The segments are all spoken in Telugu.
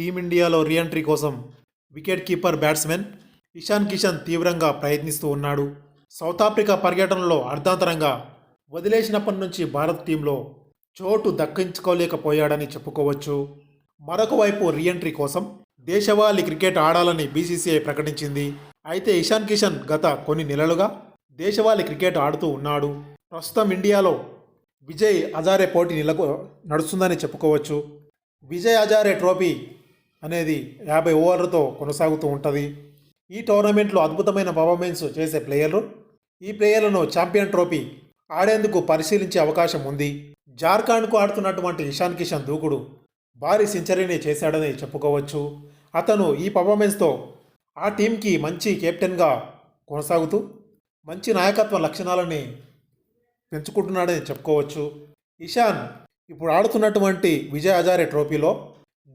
టీమిండియాలో రీఎంట్రీ కోసం wicket keeper batsmen Ishan Kishan తీవ్రంగా ప్రయత్నిస్తూ ఉన్నాడు. సౌత్ ఆఫ్రికా పర్యటనలో అర్ధాంతరంగా వదిలేసినప్పటి నుంచి భారత్ టీంలో చోటు దక్కించుకోలేకపోయాడని చెప్పుకోవచ్చు. మరొక వైపు రీఎంట్రీ కోసం దేశవాళీ క్రికెట్ ఆడాలని బీసీసీఐ ప్రకటించింది. అయితే ఇషాన్ కిషన్ గత కొన్ని నెలలుగా దేశవాళీ క్రికెట్ ఆడుతూ ఉన్నాడు. ప్రస్తుతం ఇండియాలో విజయ్ హజారే పోటీ నెలకు నడుస్తుందని చెప్పుకోవచ్చు. విజయ్ హజారే ట్రోఫీ అనేది యాభై ఓవర్లతో కొనసాగుతూ ఉంటుంది. ఈ టోర్నమెంట్లో అద్భుతమైన పర్ఫార్మెన్స్ చేసే ప్లేయర్లు ఈ ప్లేయర్లను ఛాంపియన్ ట్రోఫీ ఆడేందుకు పరిశీలించే అవకాశం ఉంది. జార్ఖండ్కు ఆడుతున్నటువంటి ఇషాన్ కిషన్ దూకుడు భారీ సెంచరీని చేశాడని చెప్పుకోవచ్చు. అతను ఈ పర్ఫార్మెన్స్తో ఆ టీంకి మంచి కెప్టెన్గా కొనసాగుతూ మంచి నాయకత్వ లక్షణాలని పెంచుకుంటున్నాడని చెప్పుకోవచ్చు. ఇషాన్ ఇప్పుడు ఆడుతున్నటువంటి విజయ్ హజారే ట్రోఫీలో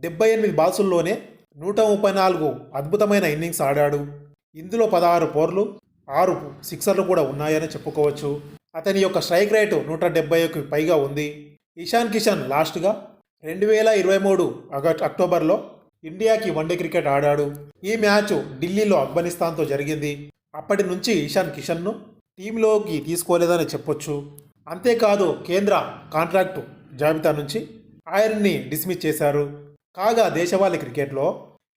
డెబ్బై ఎనిమిది బాల్సుల్లోనే నూట ముప్పై నాలుగు అద్భుతమైన ఇన్నింగ్స్ ఆడాడు. ఇందులో పదహారు పోర్లు ఆరు సిక్సర్లు కూడా ఉన్నాయని చెప్పుకోవచ్చు. అతని యొక్క స్ట్రైక్ రేటు నూట డెబ్బైకి పైగా ఉంది. ఇషాన్ కిషన్ లాస్ట్గా రెండు వేల ఇరవై మూడు ఆగస్ట్ అక్టోబర్లో ఇండియాకి వన్డే క్రికెట్ ఆడాడు. ఈ మ్యాచ్ ఢిల్లీలో ఆఫ్ఘనిస్తాన్తో జరిగింది. అప్పటి నుంచి ఇషాన్ కిషన్ను టీంలోకి తీసుకోలేదని చెప్పొచ్చు. అంతేకాదు కేంద్ర కాంట్రాక్టు జాబితా నుంచి ఆయన్ని డిస్మిస్ చేశారు. కాగా దేశవాళీ క్రికెట్లో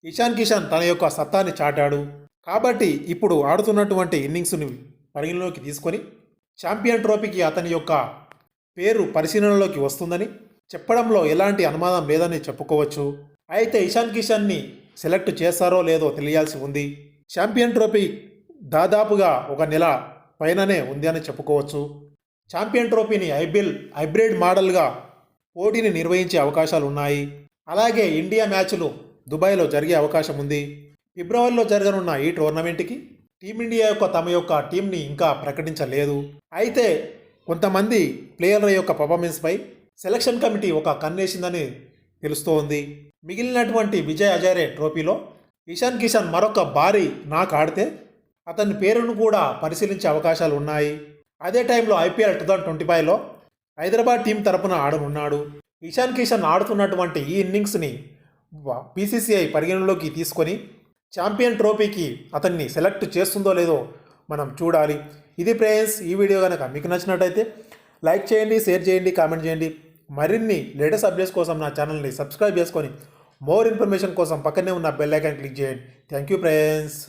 ఇషాన్ కిషన్ తన యొక్క సత్తాని చాటాడు. కాబట్టి ఇప్పుడు ఆడుతున్నటువంటి ఇన్నింగ్స్ని పరిగణలోకి తీసుకొని ఛాంపియన్ ట్రోఫీకి అతని యొక్క పేరు పరిశీలనలోకి వస్తుందని చెప్పడంలో ఎలాంటి అనుమానం లేదని చెప్పుకోవచ్చు. అయితే ఇషాన్ కిషన్ని సెలెక్ట్ చేస్తారో లేదో తెలియాల్సి ఉంది. ఛాంపియన్ ట్రోఫీ దాదాపుగా ఒక నెల పైననే ఉంది అని చెప్పుకోవచ్చు. ఛాంపియన్ ట్రోఫీని ఐబిల్ హైబ్రిడ్ మోడల్గా పోటీని నిర్వహించే అవకాశాలు ఉన్నాయి అలాగే ఇండియా మ్యాచ్లు దుబాయ్లో జరిగే అవకాశం ఉంది. ఫిబ్రవరిలో జరగనున్న ఈ టోర్నమెంట్కి టీమిండియా యొక్క తమ యొక్క టీంని ఇంకా ప్రకటించలేదు. అయితే కొంతమంది ప్లేయర్ల యొక్క పర్ఫార్మెన్స్పై సెలక్షన్ కమిటీ ఒక కన్నేసిందని తెలుస్తోంది. మిగిలినటువంటి విజయ్ హజారే ట్రోఫీలో ఇషాన్ కిషన్ మరొక భారీ నాకు ఆడితే అతని పేరును కూడా పరిశీలించే అవకాశాలు ఉన్నాయి. అదే టైంలో ఐపీఎల్ టూ థౌజండ్ ట్వంటీ ఫైవ్లో హైదరాబాద్ టీం తరపున ఆడనున్నాడు. ఇషాన్ కిషన్ ఆడుతున్నటువంటి ఈ ఇన్నింగ్స్ని బీసీసీఐ పరిగణలోకి తీసుకొని ఛాంపియన్ ట్రోఫీకి అతన్ని సెలెక్ట్ చేస్తుందో లేదో మనం చూడాలి. ఇది ప్రేయన్స్ ఈ వీడియో కనుక మీకు నచ్చినట్టయితే లైక్ చేయండి షేర్ చేయండి కామెంట్ చేయండి. మరిన్ని లేటెస్ట్ అప్డేట్స్ కోసం నా ఛానల్ని సబ్స్క్రైబ్ చేసుకొని మోర్ ఇన్ఫర్మేషన్ కోసం పక్కనే ఉన్న బెల్ ఐకాన్ క్లిక్ చేయండి. Thank you friends.